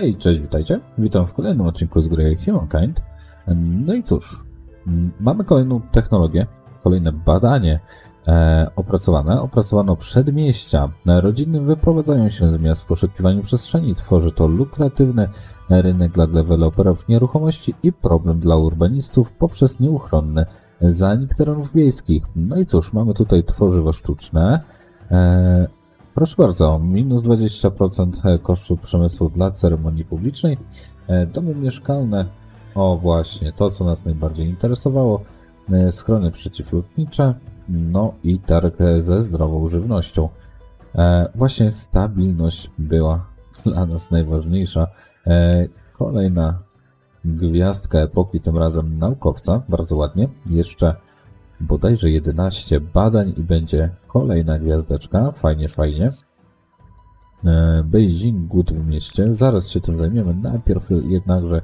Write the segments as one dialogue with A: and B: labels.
A: Hej, cześć, witajcie. Witam w kolejnym odcinku z gry Humankind. No i cóż, mamy kolejną technologię, kolejne badanie e, opracowane. Opracowano przedmieścia. Rodziny wyprowadzają się z miast w poszukiwaniu przestrzeni. Tworzy to lukratywny rynek dla deweloperów nieruchomości i problem dla urbanistów poprzez nieuchronny zanik terenów wiejskich. No i cóż, mamy tutaj tworzywo sztuczne. E, Proszę bardzo, minus 20% kosztów przemysłu dla ceremonii publicznej. E, Domy mieszkalne, o właśnie, to co nas najbardziej interesowało, e, schrony przeciwlotnicze, no i targ ze zdrową żywnością. E, Właśnie stabilność była dla nas najważniejsza. E, Kolejna gwiazdka epoki, tym razem naukowca, bardzo ładnie. Jeszcze bodajże 11 badań i będzie kolejna gwiazdeczka. Fajnie, fajnie. E, Beijing, głód w mieście. Zaraz się tym zajmiemy. Najpierw jednakże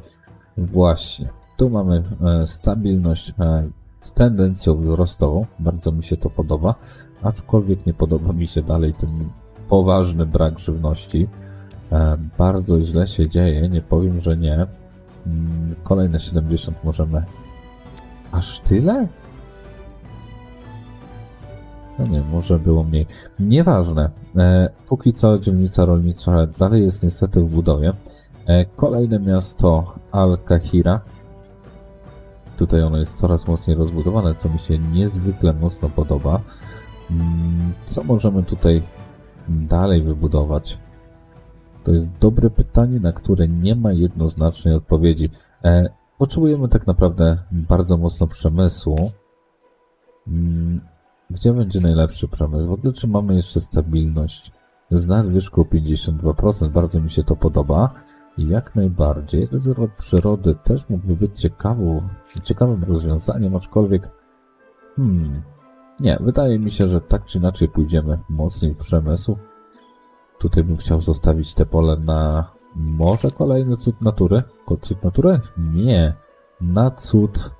A: właśnie. Tu mamy e, stabilność e, z tendencją wzrostową. Bardzo mi się to podoba. Aczkolwiek nie podoba mi się dalej ten poważny brak żywności. Bardzo źle się dzieje. Nie powiem, że nie. Mm, Kolejne 70 możemy. Aż tyle? No nie, może było mniej. Nieważne. E, póki co dzielnica rolnicza dalej jest niestety w budowie. E, kolejne miasto Al-Kahira. Tutaj ono jest coraz mocniej rozbudowane, co mi się niezwykle mocno podoba. Mm, Co możemy tutaj dalej wybudować? To jest dobre pytanie, na które nie ma jednoznacznej odpowiedzi. E, potrzebujemy tak naprawdę bardzo mocno przemysłu. Gdzie będzie najlepszy przemysł? W ogóle czy mamy jeszcze stabilność? Z nadwyżką 52%, bardzo mi się to podoba. I jak najbardziej rezerwat przyrody też mógłby być ciekawą, ciekawym rozwiązaniem, aczkolwiek hmm, nie, wydaje mi się, że tak czy inaczej pójdziemy mocniej w przemysł. Tutaj bym chciał zostawić te pole na może kolejny cud natury? Cud natury? Nie, na cud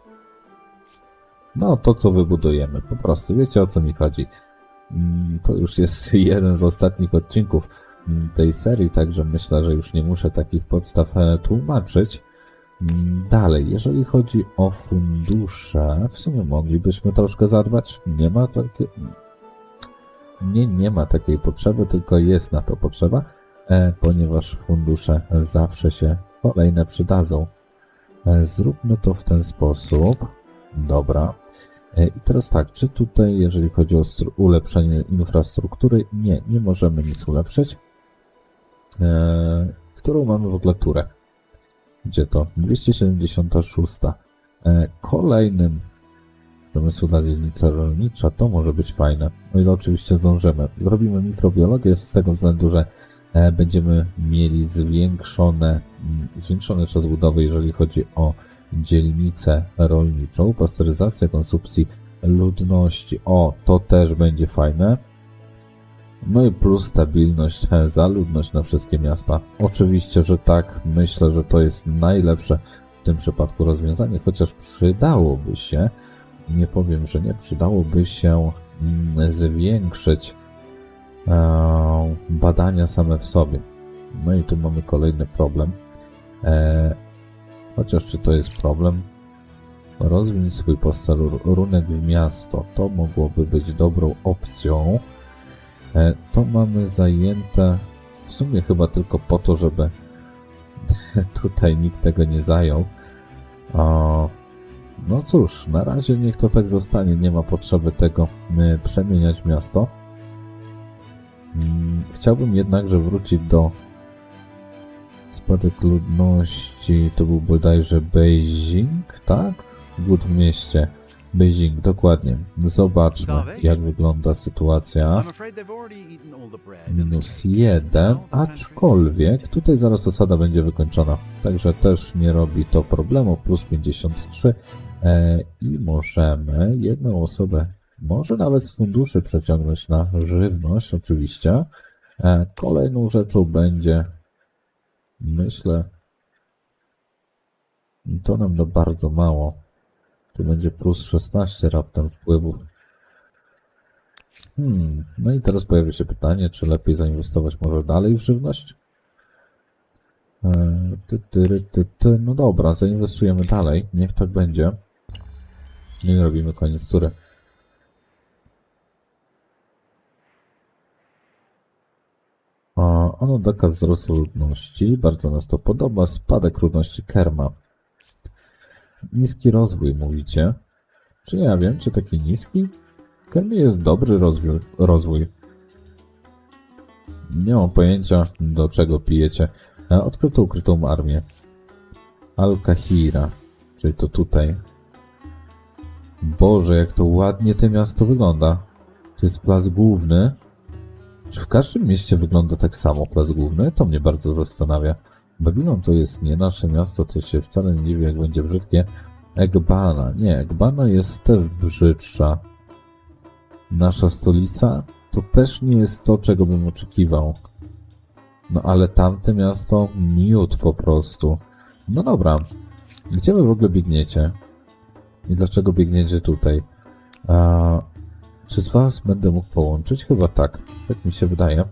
A: no, to co wybudujemy. Po prostu, wiecie o co mi chodzi. Mm, To już jest jeden z ostatnich odcinków mm, tej serii, także myślę, że już nie muszę takich podstaw e, tłumaczyć. Mm, Dalej, jeżeli chodzi o fundusze, w sumie moglibyśmy troszkę zadbać. Nie ma takiej... Nie, nie ma takiej potrzeby, tylko jest na to potrzeba, e, ponieważ fundusze zawsze się kolejne przydadzą. E, Zróbmy to w ten sposób. Dobra. E, I teraz tak, czy tutaj, jeżeli chodzi o ulepszenie infrastruktury, nie, nie możemy nic ulepszyć. E, którą mamy w ogóle turę? Gdzie to? 276. E, kolejnym pomysłu dla dzielnica rolnicza to może być fajne. O ile oczywiście zdążymy. Zrobimy mikrobiologię z tego względu, że e, będziemy mieli zwiększone, mm, zwiększony czas budowy, jeżeli chodzi o dzielnicę rolniczą, pasteryzacja konsumpcji ludności. O, to też będzie fajne. No i plus stabilność, za ludność na wszystkie miasta. Oczywiście, że tak. Myślę, że to jest najlepsze w tym przypadku rozwiązanie, chociaż przydałoby się, nie powiem, że nie, przydałoby się mm, zwiększyć e, badania same w sobie. No i tu mamy kolejny problem. Chociaż czy to jest problem? Rozwin swój posterunek w miasto. To mogłoby być dobrą opcją. E, To mamy zajęte w sumie chyba tylko po to, żeby tutaj nikt tego nie zajął. No cóż, na razie niech to tak zostanie. Nie ma potrzeby tego e, przemieniać miasto. Mm, Chciałbym jednakże wrócić do Spadek ludności to był bodajże Beijing, tak? Głód w mieście. Beijing, dokładnie. Zobaczmy, jak wygląda sytuacja. Minus jeden, aczkolwiek tutaj zaraz osada będzie wykończona. Także też nie robi to problemu. Plus 53. E, I możemy jedną osobę, może nawet z funduszy przeciągnąć na żywność, oczywiście. E, kolejną rzeczą będzie Myślę, to nam da bardzo mało. Tu będzie plus 16 raptem wpływów. Hmm, no i teraz pojawia się pytanie, czy lepiej zainwestować może dalej w żywność? E, ty, ty, ty, ty. No dobra, zainwestujemy dalej. Niech tak będzie. I robimy koniec tury. A, ono daka wzrostu ludności. Bardzo nas to podoba. Spadek ludności Kerma. Niski rozwój, mówicie? Czy ja wiem, czy taki niski? Kermie jest dobry rozwój. rozwój. Nie mam pojęcia, do czego pijecie. E, Odkryto ukrytą armię. Al-Kahira, czyli to tutaj. Boże, jak to ładnie to miasto wygląda. To jest plac główny. Czy w każdym mieście wygląda tak samo plac główny? To mnie bardzo zastanawia. Babylon to jest nie nasze miasto, to się wcale nie wie, jak będzie brzydkie. Egbana. Nie, Egbana jest też brzydsza. Nasza stolica to też nie jest to, czego bym oczekiwał. No ale tamte miasto miód po prostu. No dobra. Gdzie wy w ogóle biegniecie? I dlaczego biegniecie tutaj? A, czy z was będę mógł połączyć? Chyba tak. Tak mi się wydaje.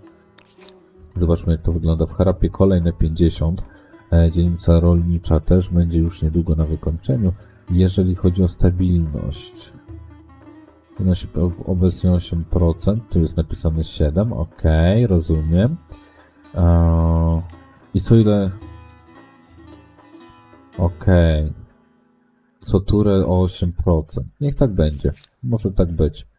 A: Zobaczmy jak to wygląda w Harapie. Kolejne 50. E, Dzielnica rolnicza też będzie już niedługo na wykończeniu. Jeżeli chodzi o stabilność. Wynosi obecnie 8%, tu jest napisane 7, ok, rozumiem. Eee, I co ile? Ok. Co turę o 8%. Niech tak będzie. Może tak być.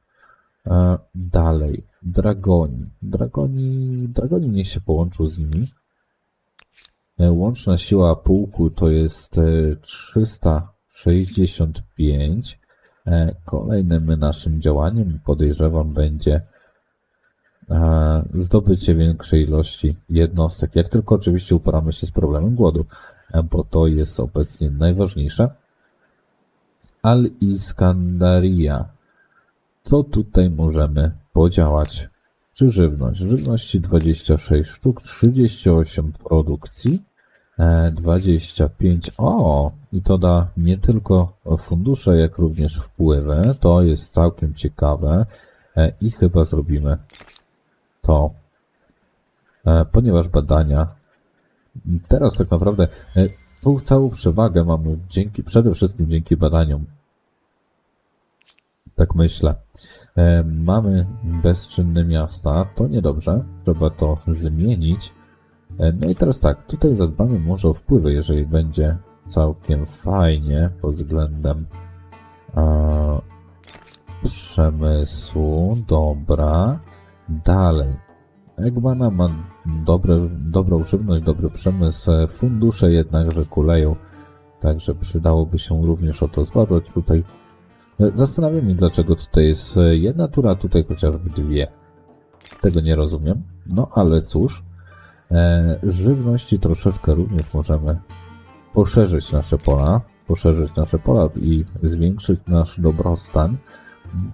A: Eee, dalej. Dragoni. Dragoni. Dragoni niech się połączą z nimi. E, Łączna siła pułku to jest e, 365. E, Kolejnym naszym działaniem podejrzewam będzie e, zdobycie większej ilości jednostek. Jak tylko oczywiście uporamy się z problemem głodu, e, bo to jest obecnie najważniejsze. Al-Iskandaria. Co tutaj możemy podziałać? Czy żywność? Żywności 26 sztuk, 38 produkcji. E, 25. O! I to da nie tylko fundusze, jak również wpływy. To jest całkiem ciekawe. E, I chyba zrobimy to. E, Ponieważ badania. Teraz tak naprawdę e, tą całą przewagę mamy dzięki, przede wszystkim dzięki badaniom. Tak myślę. E, Mamy bezczynne miasta. To niedobrze. Trzeba to zmienić. E, No i teraz tak, tutaj zadbamy może o wpływy, jeżeli będzie całkiem fajnie pod względem e, przemysłu. Dobra. Dalej. Egbana ma dobre, dobrą żywność, dobry przemysł. e, Fundusze jednakże kuleją. Także przydałoby się również o to zadbać. Tutaj zastanawiam się, dlaczego tutaj jest e, jedna tura, tutaj chociażby dwie. Tego nie rozumiem. No ale cóż. E, żywności troszeczkę również możemy poszerzyć nasze pola, poszerzyć nasze pola i zwiększyć nasz dobrostan.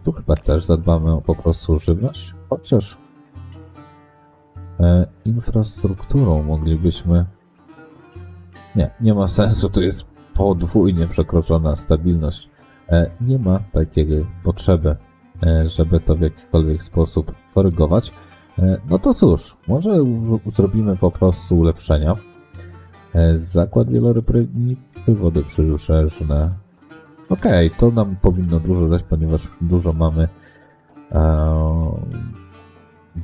A: Tu chyba też zadbamy o po prostu żywność, chociaż e, infrastrukturą moglibyśmy. Nie, nie ma sensu, tu jest podwójnie przekroczona stabilność. E, nie ma takiej potrzeby, e, żeby to w jakikolwiek sposób korygować. E, No to cóż, może zrobimy po prostu ulepszenia. Zakład wielorybny, wody przybrzeżne. Okej, to nam powinno dużo dać, ponieważ dużo mamy e,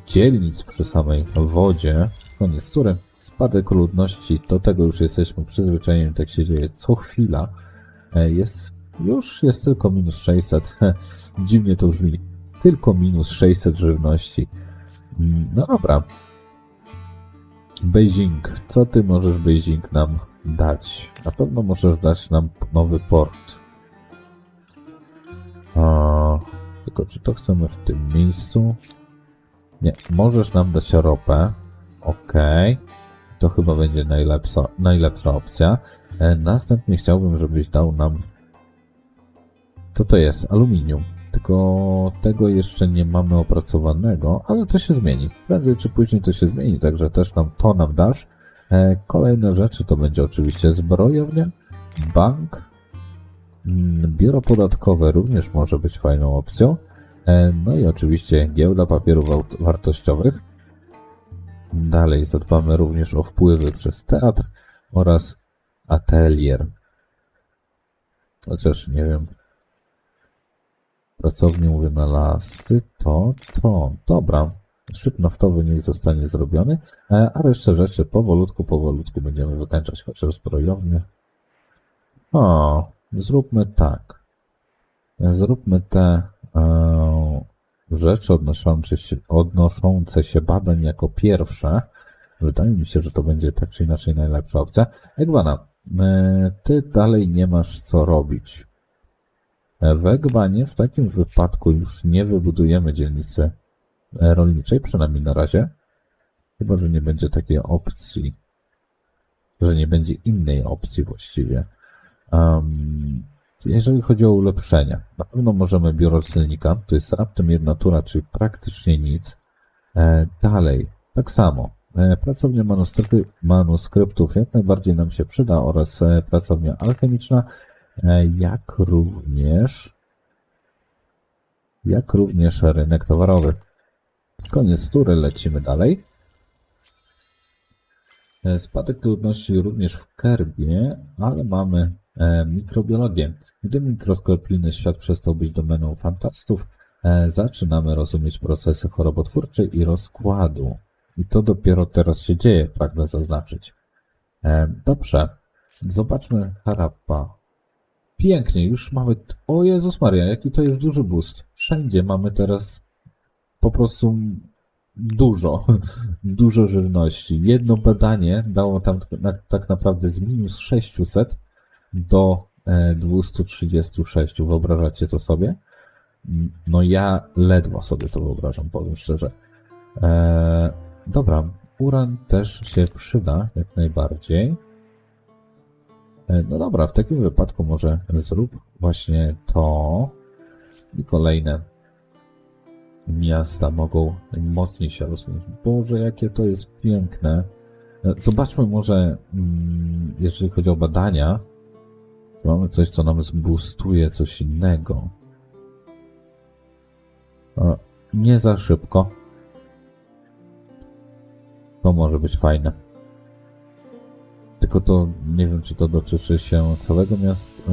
A: dzielnic przy samej wodzie. Koniec tury. Spadek ludności, do tego już jesteśmy przyzwyczajeni, tak się dzieje co chwila. E, Jest, już jest tylko minus 600. Dziwnie to brzmi. Tylko minus 600 żywności. Mm, No dobra. Beijing. Co ty możesz Beijing nam dać? Na pewno możesz dać nam nowy port. A, tylko czy to chcemy w tym miejscu? Nie, możesz nam dać ropę. Okej. To chyba będzie najlepsza, najlepsza opcja. E, następnie chciałbym, żebyś dał nam. Co to jest? Aluminium. Tylko tego jeszcze nie mamy opracowanego, ale to się zmieni. Prędzej czy później to się zmieni, także też nam to nam dasz. E, kolejne rzeczy to będzie oczywiście zbrojownia, bank, mm, biuro podatkowe również może być fajną opcją. E, no i oczywiście giełda papierów wartościowych. Dalej zadbamy również o wpływy przez teatr. oraz atelier. Chociaż nie wiem. Na lasy, to, to, dobra. Szyb naftowy niech zostanie zrobiony, e, a resztę rzeczy powolutku, powolutku będziemy wykańczać, chociaż zbrojownie. O, zróbmy tak. Zróbmy te e, rzeczy odnoszące się, odnoszące się badań jako pierwsze. Wydaje mi się, że to będzie tak czy inaczej najlepsza opcja. Egwana, e, ty dalej nie masz co robić. W Egbanie w takim wypadku już nie wybudujemy dzielnicy e, rolniczej, przynajmniej na razie. Chyba, że nie będzie takiej opcji, że nie będzie innej opcji właściwie. Um, jeżeli chodzi o ulepszenia, na pewno możemy biuro silnika, to jest raptem jedna tura, czyli praktycznie nic. E, dalej, tak samo. E, pracownia manuskryptów jak najbardziej nam się przyda oraz e, pracownia alchemiczna, jak również jak również rynek towarowy. Koniec tury, lecimy dalej. E, Spadek ludności również w Kerbie, ale mamy e, mikrobiologię. Gdy mikroskopijny świat przestał być domeną fantastów, e, zaczynamy rozumieć procesy chorobotwórcze i rozkładu. I to dopiero teraz się dzieje, pragnę zaznaczyć. E, dobrze, zobaczmy Harappa. Pięknie, już mamy... O Jezus Maria, jaki to jest duży boost. Wszędzie mamy teraz po prostu dużo, dużo żywności. Jedno badanie dało tam tak naprawdę z minus 600 do e, 236. Wyobrażacie to sobie? No ja ledwo sobie to wyobrażam, powiem szczerze. E, dobra, uran też się przyda jak najbardziej. E, no dobra, w takim wypadku może zrób właśnie to i kolejne miasta mogą mocniej się rozwinąć. Boże, jakie to jest piękne. E, Zobaczmy może, mm, jeżeli chodzi o badania, mamy coś, co nam zboostuje coś innego. E, Nie za szybko. To może być fajne. Tylko to nie wiem, czy to dotyczy się całego miasta,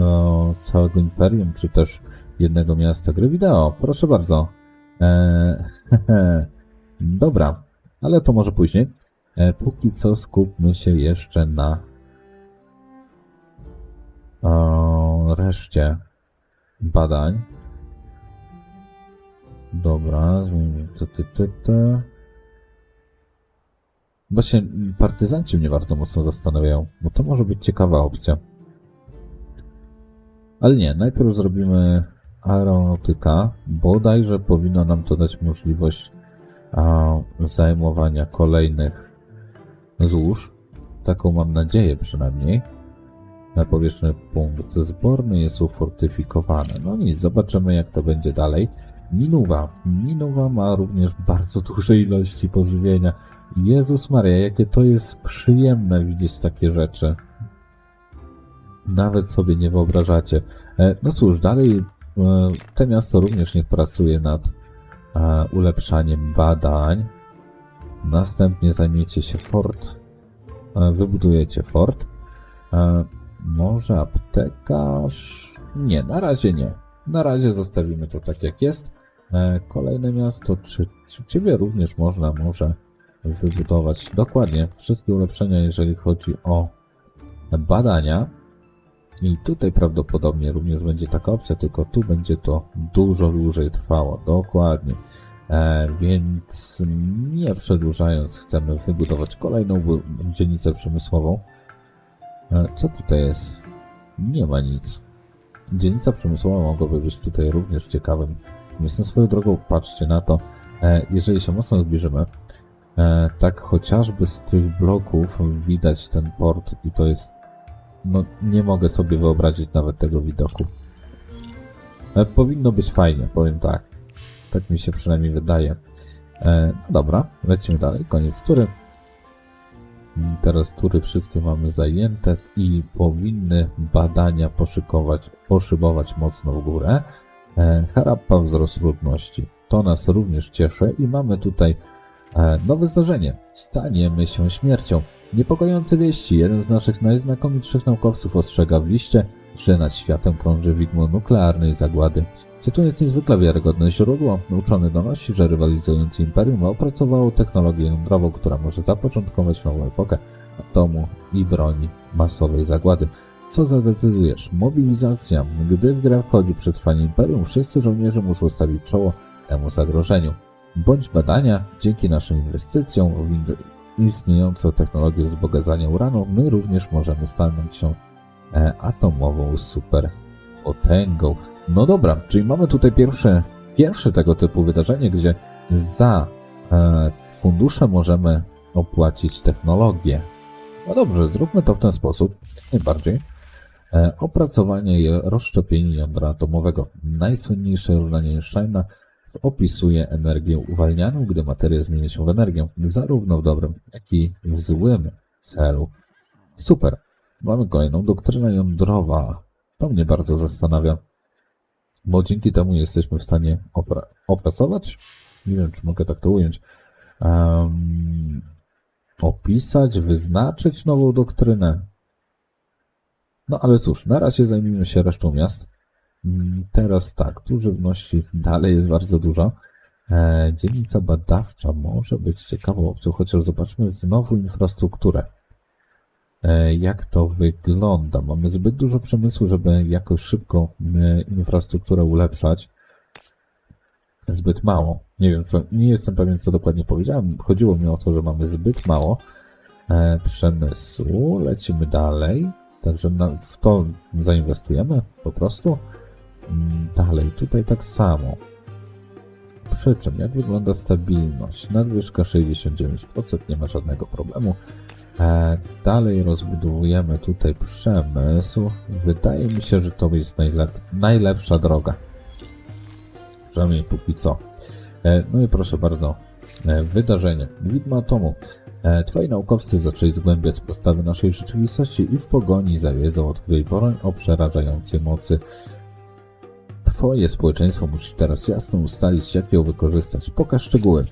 A: całego imperium, czy też jednego miasta gry wideo. Proszę bardzo. Eee, dobra, ale to może później. E, póki co skupmy się jeszcze na reszcie badań. Dobra, zmienimy to, to, to, to. Właśnie partyzanci mnie bardzo mocno zastanawiają, bo to może być ciekawa opcja. Ale nie, najpierw zrobimy aeronautyka. Bodajże powinno nam to dać możliwość a, zajmowania kolejnych złóż. Taką mam nadzieję przynajmniej. Na powierzchni punkt zborny jest ufortyfikowany. No nic, zobaczymy jak to będzie dalej. Minuwa. Minuwa ma również bardzo duże ilości pożywienia. Jezus Maria, jakie to jest przyjemne widzieć takie rzeczy. Nawet sobie nie wyobrażacie. E, No cóż, dalej e, te miasto również niech pracuje nad e, ulepszaniem badań. Następnie zajmiecie się fort. Wybudujecie fort. Może aptekarz? Nie, na razie nie. Na razie zostawimy to tak jak jest. E, Kolejne miasto, czy, czy ciebie również można może wybudować dokładnie wszystkie ulepszenia, jeżeli chodzi o badania. I tutaj prawdopodobnie również będzie taka opcja, tylko tu będzie to dużo dłużej trwało. Dokładnie. E, więc nie przedłużając, chcemy wybudować kolejną dzielnicę przemysłową. E, co tutaj jest? Nie ma nic. Dzielnica przemysłowa mogłaby być tutaj również ciekawym miejscem. Swoją drogą, patrzcie na to. E, jeżeli się mocno zbliżymy, E, tak chociażby z tych bloków widać ten port i to jest no nie mogę sobie wyobrazić nawet tego widoku. E, powinno być fajnie, powiem tak. Tak mi się przynajmniej wydaje. E, no dobra, lecimy dalej, koniec tury. Teraz tury wszystkie mamy zajęte i powinny badania poszykować, poszybować mocno w górę. E, Harappa wzrost ludności. To nas również cieszy i mamy tutaj E, Nowe zdarzenie. Staniemy się śmiercią. Niepokojące wieści. Jeden z naszych najznakomitszych naukowców ostrzega w liście, że nad światem krąży widmo nuklearnej zagłady. Cytując niezwykle wiarygodne źródło, uczony donosi, że rywalizujący imperium opracowało technologię jądrową, która może zapoczątkować nową epokę atomu i broni masowej zagłady. Co zadecydujesz? Mobilizacja. Gdy w grę wchodzi przetrwanie imperium, wszyscy żołnierze muszą stawić czoło temu zagrożeniu. Bądź badania, dzięki naszym inwestycjom w istniejącą technologię wzbogacania uranu, my również możemy stanąć się e, atomową superpotęgą. No dobra, czyli mamy tutaj pierwsze, pierwsze tego typu wydarzenie, gdzie za e, fundusze możemy opłacić technologię. No dobrze, zróbmy to w ten sposób, najbardziej. E, opracowanie i rozszczepienie jądra atomowego. Najsłynniejsze równanie Einsteina opisuje energię uwalnianą, gdy materia zmienia się w energię, zarówno w dobrym, jak i w złym celu. Super. Mamy kolejną doktrynę jądrowa. To mnie bardzo zastanawia, bo dzięki temu jesteśmy w stanie opra- opracować, nie wiem, czy mogę tak to ująć, em, opisać, wyznaczyć nową doktrynę. No ale cóż, na razie zajmijmy się resztą miast. Mm, Teraz tak, tu żywności dalej jest bardzo dużo. E, dzielnica badawcza może być ciekawą opcją, chociaż zobaczmy znowu infrastrukturę. E, jak to wygląda? Mamy zbyt dużo przemysłu, żeby jakoś szybko e, infrastrukturę ulepszać. Zbyt mało. Nie wiem, co, nie jestem pewien, co dokładnie powiedziałem. Chodziło mi o to, że mamy zbyt mało przemysłu. Lecimy dalej. Także w to zainwestujemy po prostu. Mm, Dalej, tutaj tak samo. Przy czym, jak wygląda stabilność? Nadwyżka 69%, nie ma żadnego problemu. E, dalej rozbudowujemy tutaj przemysł. Wydaje mi się, że to jest najlep najlepsza droga. Przynajmniej póki co. E, no i proszę bardzo, e, wydarzenie. Widmo atomu. E, Twoi naukowcy zaczęli zgłębiać podstawy naszej rzeczywistości i w pogoni za wiedzą odkryli broń o przerażającej mocy. Twoje społeczeństwo musi teraz jasno ustalić, jak ją wykorzystać. Pokaż szczegóły.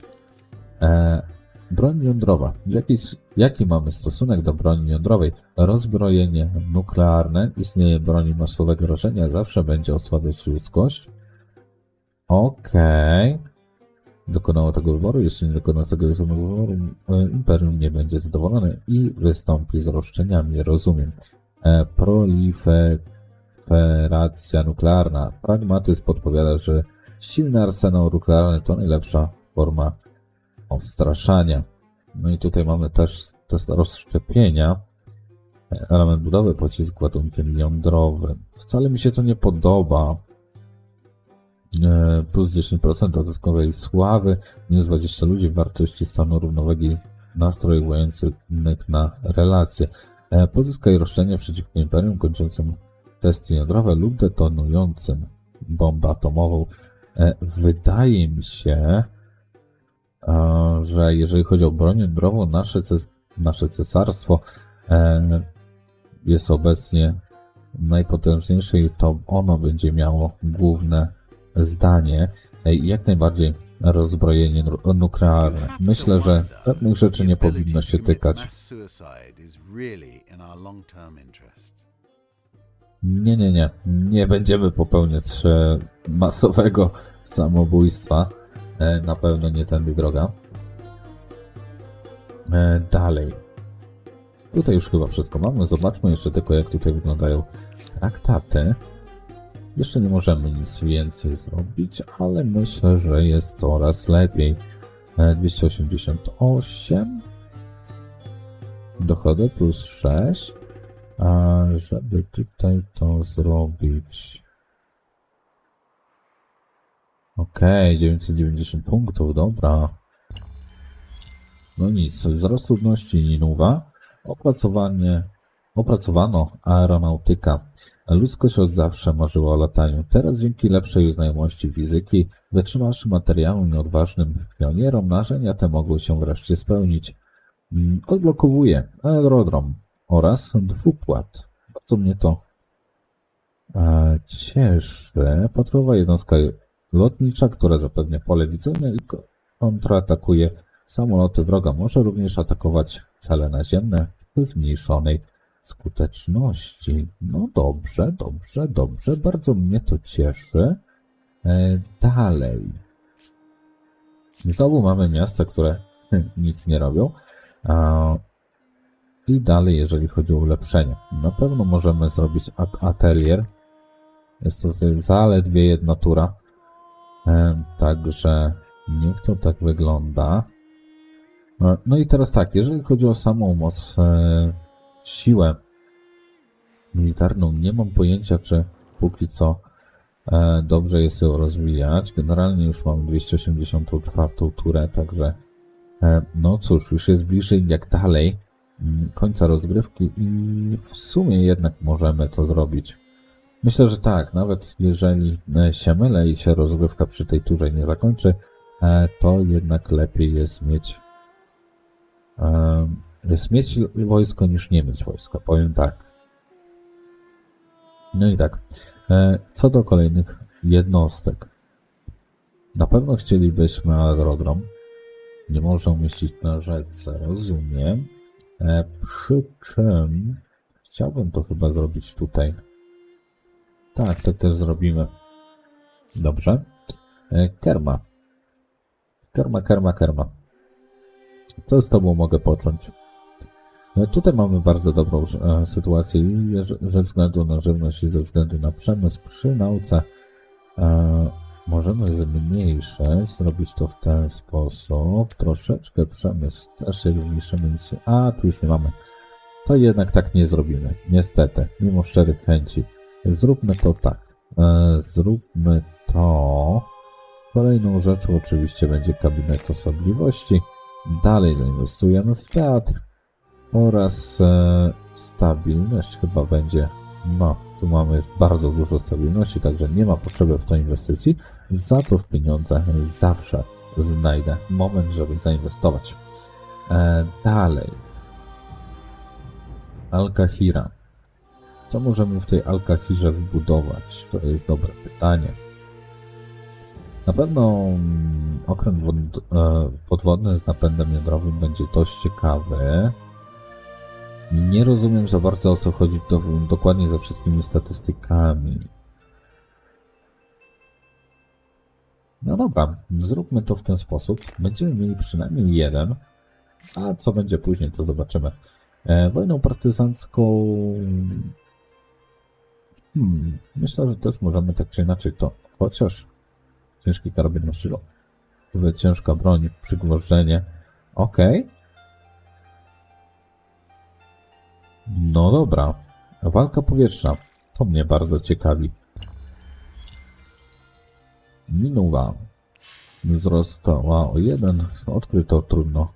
A: E, broń jądrowa. Jaki, jaki mamy stosunek do broni jądrowej? Rozbrojenie nuklearne. Istnieje broni masowego rażenia. Zawsze będzie osłabiać ludzkość. Okej. Dokonało tego wyboru. Jeśli nie dokona tego wyboru, e, Imperium nie będzie zadowolone i wystąpi z roszczeniami. Rozumiem. E, proliferacja nuklearna. Pragmatyzm podpowiada, że silny arsenał nuklearny to najlepsza forma odstraszania. No i tutaj mamy też test rozszczepienia. Element budowy pocisk ładunkiem jądrowym. Wcale mi się to nie podoba. E, Plus 10% dodatkowej sławy, minus 20 ludzi, wartości stanu równowagi nastrojujących na relacje. E, Pozyskaj roszczenie przeciwko imperium kończącym testy jądrowe lub detonującym bombę atomową. E, Wydaje mi się, że jeżeli chodzi o broń jądrową, nasze, ces- nasze cesarstwo jest obecnie najpotężniejsze i to ono będzie miało główne zdanie e, jak najbardziej rozbrojenie nu- nuklearne. Myślę, że pewnych rzeczy nie powinno się tykać. Nie, nie, nie. Nie będziemy popełniać e, masowego samobójstwa. E, Na pewno nie tędy droga. Dalej. Tutaj już chyba wszystko mamy. Zobaczmy jeszcze tylko, jak tutaj wyglądają traktaty. Jeszcze nie możemy nic więcej zrobić, ale myślę, że jest coraz lepiej. E, 288. Dochody plus 6. A żeby tutaj to zrobić. Okej, 990 punktów, dobra. No nic, wzrost ludności Ninuwa, opracowanie, opracowano aeronautyka. Ludzkość od zawsze marzyła o lataniu. Teraz dzięki lepszej znajomości fizyki, wytrzymawszym materiałom i odważnym pionierom, marzenia te mogły się wreszcie spełnić. Mm, Odblokowuje aerodrom oraz dwupłat. Bardzo mnie to e, cieszy. Patrowa jednostka lotnicza, która zapewnia pole widzenia i ko- kontratakuje samoloty wroga. Może również atakować cele naziemne w zmniejszonej skuteczności. No dobrze, dobrze, dobrze. Bardzo mnie to cieszy. E, dalej. Znowu mamy miasta, które nic nie robią. I dalej, jeżeli chodzi o ulepszenie. Na pewno możemy zrobić at atelier. Jest to zaledwie jedna tura. E, Także niech to tak wygląda. No, No i teraz tak, jeżeli chodzi o samą moc, e, siłę militarną, nie mam pojęcia, czy póki co e, dobrze jest ją rozwijać. Generalnie już mam 284 turę, także e, no cóż, już jest bliżej jak dalej mm, końca rozgrywki i w sumie jednak możemy to zrobić. Myślę, że tak, nawet jeżeli e, się mylę i się rozgrywka przy tej turze nie zakończy, to jednak lepiej jest mieć jest mieć wojsko niż nie mieć wojska, powiem tak. No i tak, e, co do kolejnych jednostek. Na pewno chcielibyśmy aerodrom. Nie może umieścić na rzece, rozumiem. E, przy czym chciałbym to chyba zrobić tutaj. Tak, to też zrobimy. Dobrze. E, Kerma. Kerma, kerma, kerma. Co z tobą mogę począć? E, Tutaj mamy bardzo dobrą e, sytuację ze względu na żywność i ze względu na przemysł przy nauce e, możemy zmniejszyć, zrobić to w ten sposób. Troszeczkę przemysł też się zmniejszymy. A, tu już nie mamy. To jednak tak nie zrobimy. Niestety, mimo szczerych chęci. Zróbmy to tak. Zróbmy to. Kolejną rzeczą oczywiście będzie kabinet osobliwości. Dalej zainwestujemy w teatr oraz e, stabilność chyba będzie. No, tu mamy bardzo dużo stabilności, także nie ma potrzeby w to inwestycji. Za to w pieniądze zawsze znajdę moment, żeby zainwestować. E, dalej. Alkahira. Co możemy w tej Alkahirze wbudować? To jest dobre pytanie. Na pewno mm, okręt e, podwodny z napędem jądrowym będzie dość ciekawy. Nie rozumiem za bardzo o co chodzi do, dokładnie ze wszystkimi statystykami. No dobra, zróbmy to w ten sposób. Będziemy mieli przynajmniej jeden, a co będzie później, to zobaczymy. E, wojną partyzancką. Hmm, myślę, że też możemy tak czy inaczej to. Chociaż ciężki karabin na szylo. Ciężka broń, przygwożdżenie. Okej. No dobra. Walka powietrzna. To mnie bardzo ciekawi. Minuwa. Wzrostała o jeden. Odkryto trudno.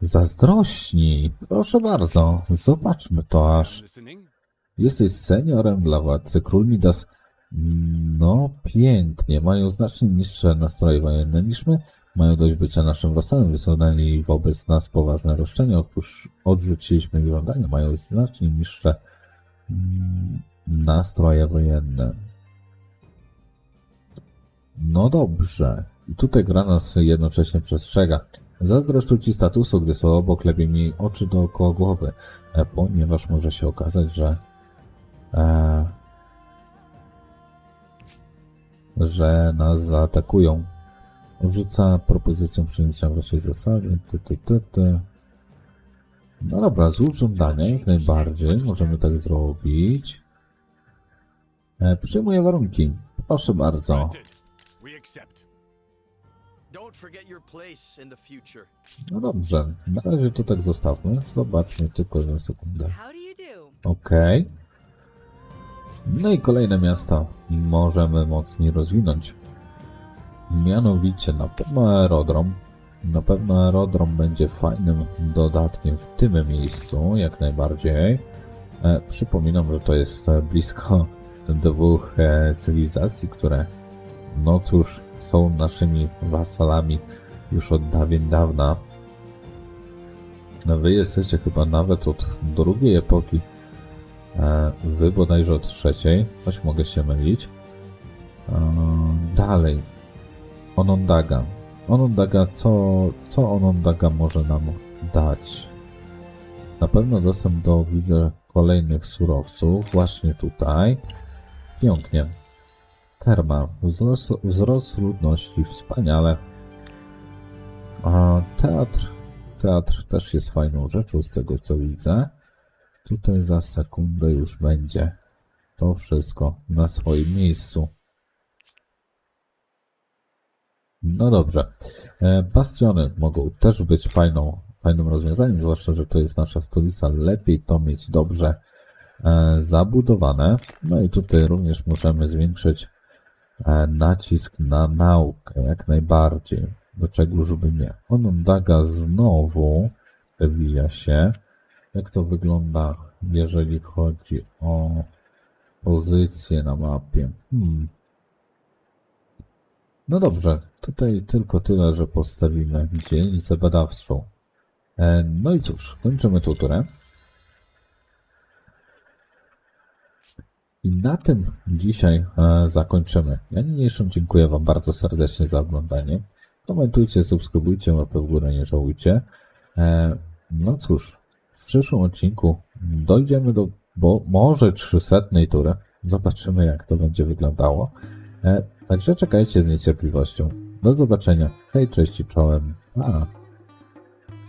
A: Zazdrośni. Proszę bardzo. Zobaczmy to aż. Jesteś seniorem dla władcy. Król Midas. No, pięknie. Mają znacznie niższe nastroje wojenne niż my. Mają dość bycia naszym wasalem. Wysunęli wobec nas poważne roszczenia. Odpusz, odrzuciliśmy ich żądania. Mają znacznie niższe mm, nastroje wojenne. No dobrze. I tutaj gra nas jednocześnie przestrzega. Zazdroszczą ci statusu, gdy są obok, lepiej miej oczy dookoła głowy, e, ponieważ może się okazać, że e, że nas zaatakują. Rzuca propozycją przyjęcia waszej zasady. Ty, ty, ty, ty. No dobra, złóż żądania, jak najbardziej. Możemy tak zrobić. E, przyjmuję warunki. Proszę bardzo. No dobrze, na razie to tak zostawmy. Zobaczmy tylko za sekundę. Okej. No i kolejne miasta możemy mocniej rozwinąć. Mianowicie na pewno aerodrom. Na pewno aerodrom będzie fajnym dodatkiem w tym miejscu, jak najbardziej. E, przypominam, że to jest blisko dwóch e, cywilizacji, które no cóż, są naszymi wasalami już od dawien dawna. Wy jesteście chyba nawet od drugiej epoki E, Wy bodajże od trzeciej, choć mogę się mylić. E, Dalej. Onondaga. Onondaga, co, co Onondaga może nam dać? Na pewno dostęp do, widzę, kolejnych surowców. Właśnie tutaj. Pięknie. Terma. Wzrost, wzrost ludności. Wspaniale. A teatr. Teatr też jest fajną rzeczą z tego co widzę. Tutaj za sekundę już będzie to wszystko na swoim miejscu. No dobrze. E, Bastiony mogą też być fajną, fajnym rozwiązaniem, zwłaszcza, że to jest nasza stolica. Lepiej to mieć dobrze e, zabudowane. No i tutaj również możemy zwiększyć e, nacisk na naukę, jak najbardziej. Do czego żeby nie. Onondaga znowu przewija się. Jak to wygląda, jeżeli chodzi o pozycję na mapie? Hmm. No dobrze, tutaj tylko tyle, że postawimy dzielnicę badawczą. E, No i cóż, kończymy tą turę. I na tym dzisiaj e, zakończymy. Ja niniejszym dziękuję Wam bardzo serdecznie za oglądanie. Komentujcie, subskrybujcie, łapę w górę nie żałujcie. E, No cóż, w przyszłym odcinku dojdziemy do, bo może 300 tury. Zobaczymy, jak to będzie wyglądało. Także czekajcie z niecierpliwością. Do zobaczenia. Hej, cześć i czołem. Pa.